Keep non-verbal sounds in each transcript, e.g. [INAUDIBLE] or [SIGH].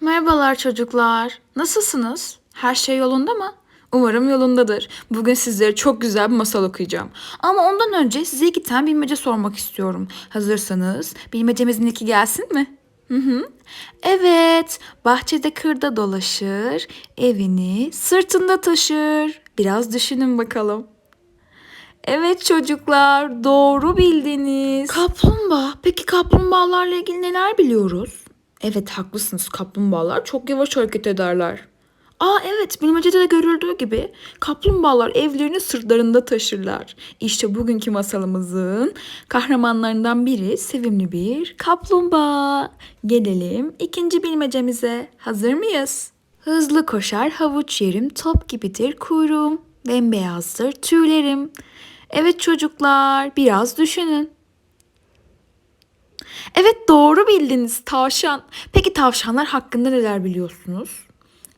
Merhabalar çocuklar. Nasılsınız? Her şey yolunda mı? Umarım yolundadır. Bugün sizlere çok güzel bir masal okuyacağım. Ama ondan önce size iki tane bilmece sormak istiyorum. Hazırsanız bilmecemizin ilki gelsin mi? Hı hı. Evet, bahçede kırda dolaşır, evini sırtında taşır. Biraz düşünün bakalım. Evet çocuklar, doğru bildiniz. Kaplumbağa. Peki kaplumbağalarla ilgili neler biliyoruz? Evet haklısınız. Kaplumbağalar çok yavaş hareket ederler. Aa evet bilmecede de görüldüğü gibi kaplumbağalar evlerini sırtlarında taşırlar. İşte bugünkü masalımızın kahramanlarından biri sevimli bir kaplumbağa. Gelelim ikinci bilmecemize. Hazır mıyız? Hızlı koşar havuç yerim, top gibidir kuyruğum, bembeyazdır tüylerim. Evet çocuklar biraz düşünün. Evet doğru bildiniz tavşan. Peki tavşanlar hakkında neler biliyorsunuz?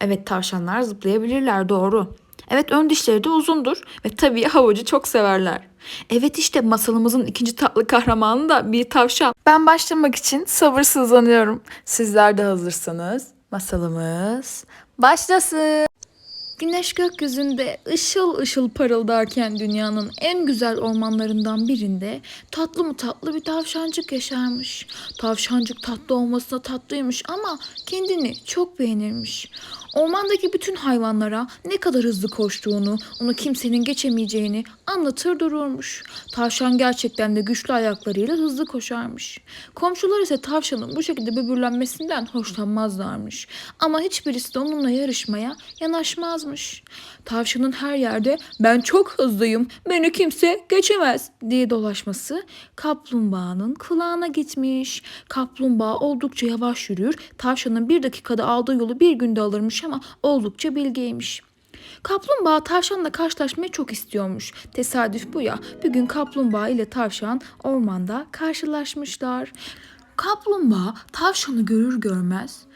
Evet tavşanlar zıplayabilirler doğru. Evet ön dişleri de uzundur ve tabii havucu çok severler. Evet işte masalımızın ikinci tatlı kahramanı da bir tavşan. Ben başlamak için sabırsızlanıyorum. Sizler de hazırsanız masalımız başlasın. Güneş gökyüzünde ışıl ışıl parıldarken dünyanın en güzel ormanlarından birinde tatlı mı tatlı bir tavşancık yaşarmış. Tavşancık tatlı olmasına tatlıymış ama kendini çok beğenirmiş. Ormandaki bütün hayvanlara ne kadar hızlı koştuğunu, onu kimsenin geçemeyeceğini anlatır dururmuş. Tavşan gerçekten de güçlü ayaklarıyla hızlı koşarmış. Komşular ise tavşanın bu şekilde böbürlenmesinden hoşlanmazlarmış. Ama hiçbirisi de onunla yarışmaya yanaşmazmış. Tavşanın her yerde ben çok hızlıyım, beni kimse geçemez diye dolaşması kaplumbağanın kulağına gitmiş. Kaplumbağa oldukça yavaş yürür, tavşanın bir dakikada aldığı yolu bir günde alırmış ama oldukça bilgeymiş. Kaplumbağa tavşanla karşılaşmayı çok istiyormuş. Tesadüf bu ya. Bir gün kaplumbağa ile tavşan ormanda karşılaşmışlar. Kaplumbağa tavşanı görür görmez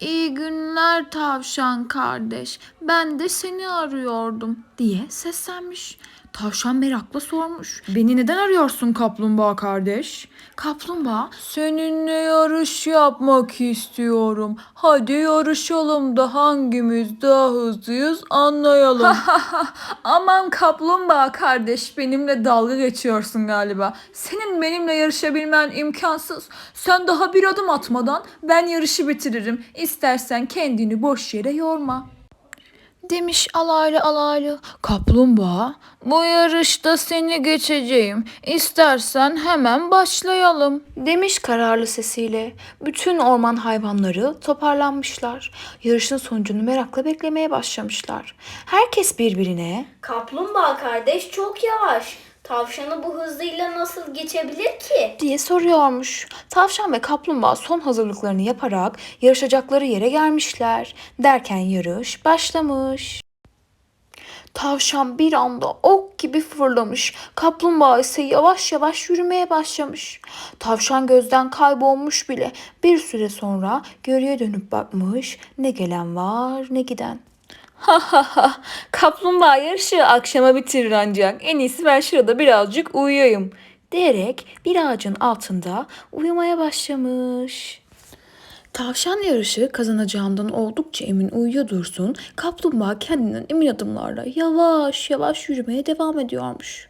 İyi günler tavşan kardeş. Ben de seni arıyordum diye seslenmiş. Tavşan merakla sormuş. Beni neden arıyorsun kaplumbağa kardeş? Kaplumbağa seninle yarış yapmak istiyorum. Hadi yarışalım da hangimiz daha hızlıyız anlayalım. [LAUGHS] Aman kaplumbağa kardeş benimle dalga geçiyorsun galiba. Senin benimle yarışabilmen imkansız. Sen daha bir adım atmadan ben yarışı bitiririm. İstersen kendini boş yere yorma. Demiş alaylı alaylı. Kaplumbağa, bu yarışta seni geçeceğim. İstersen hemen başlayalım. Demiş kararlı sesiyle. Bütün orman hayvanları toparlanmışlar. Yarışın sonucunu merakla beklemeye başlamışlar. Herkes birbirine Kaplumbağa kardeş çok yavaş. Tavşanı bu hızıyla nasıl geçebilir ki? diye soruyormuş. Tavşan ve kaplumbağa son hazırlıklarını yaparak yarışacakları yere gelmişler. Derken yarış başlamış. Tavşan bir anda ok gibi fırlamış. Kaplumbağa ise yavaş yavaş yürümeye başlamış. Tavşan gözden kaybolmuş bile. Bir süre sonra geriye dönüp bakmış. Ne gelen var ne giden. Ha ha ha. Kaplumbağa yarışı akşama bitirir ancak. En iyisi ben şurada birazcık uyuyayım. Diyerek bir ağacın altında uyumaya başlamış. Tavşan yarışı kazanacağından oldukça emin uyuyor dursun. Kaplumbağa kendinden emin adımlarla yavaş yavaş yürümeye devam ediyormuş.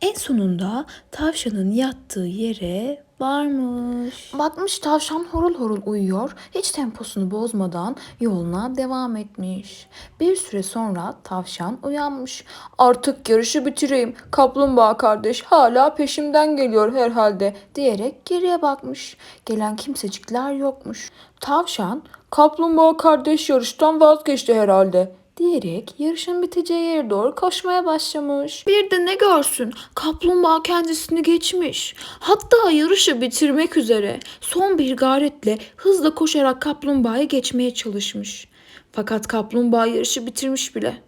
En sonunda tavşanın yattığı yere varmış. Bakmış tavşan horul horul uyuyor. Hiç temposunu bozmadan yoluna devam etmiş. Bir süre sonra tavşan uyanmış. Artık yarışı bitireyim. Kaplumbağa kardeş hala peşimden geliyor herhalde diyerek geriye bakmış. Gelen kimsecikler yokmuş. Tavşan kaplumbağa kardeş yarıştan vazgeçti herhalde diyerek yarışın biteceği yere doğru koşmaya başlamış. Bir de ne görsün kaplumbağa kendisini geçmiş. Hatta yarışı bitirmek üzere son bir gayretle hızla koşarak kaplumbağayı geçmeye çalışmış. Fakat kaplumbağa yarışı bitirmiş bile.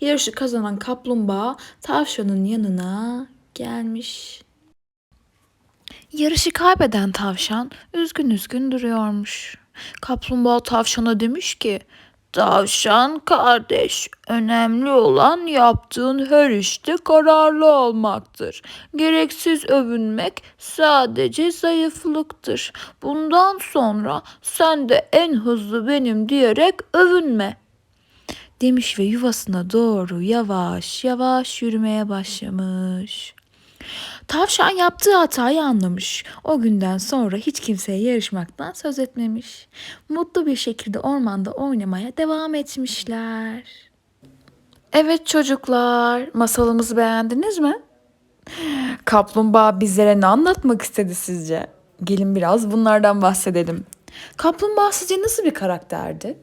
Yarışı kazanan kaplumbağa tavşanın yanına gelmiş. Yarışı kaybeden tavşan üzgün üzgün duruyormuş. Kaplumbağa tavşana demiş ki Tavşan kardeş, önemli olan yaptığın her işte kararlı olmaktır. Gereksiz övünmek sadece zayıflıktır. Bundan sonra sen de en hızlı benim diyerek övünme. Demiş ve yuvasına doğru yavaş yavaş yürümeye başlamış. Tavşan yaptığı hatayı anlamış. O günden sonra hiç kimseye yarışmaktan söz etmemiş. Mutlu bir şekilde ormanda oynamaya devam etmişler. Evet çocuklar, masalımızı beğendiniz mi? Kaplumbağa bizlere ne anlatmak istedi sizce? Gelin biraz bunlardan bahsedelim. Kaplumbağa sizce nasıl bir karakterdi?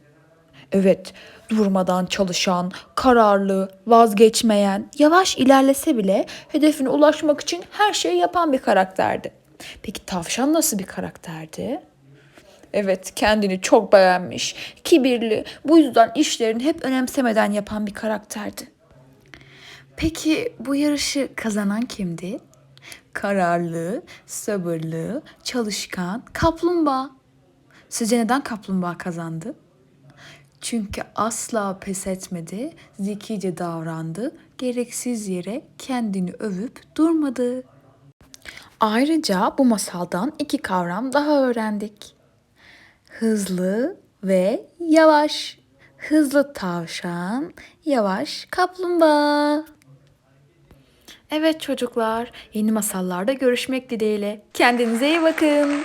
Evet, durmadan çalışan, kararlı, vazgeçmeyen, yavaş ilerlese bile hedefine ulaşmak için her şeyi yapan bir karakterdi. Peki tavşan nasıl bir karakterdi? Evet, kendini çok beğenmiş, kibirli, bu yüzden işlerini hep önemsemeden yapan bir karakterdi. Peki bu yarışı kazanan kimdi? Kararlı, sabırlı, çalışkan kaplumbağa. Sizce neden kaplumbağa kazandı? Çünkü asla pes etmedi, zekice davrandı, gereksiz yere kendini övüp durmadı. Ayrıca bu masaldan iki kavram daha öğrendik. Hızlı ve yavaş. Hızlı tavşan, yavaş kaplumbağa. Evet çocuklar, yeni masallarda görüşmek dileğiyle. Kendinize iyi bakın.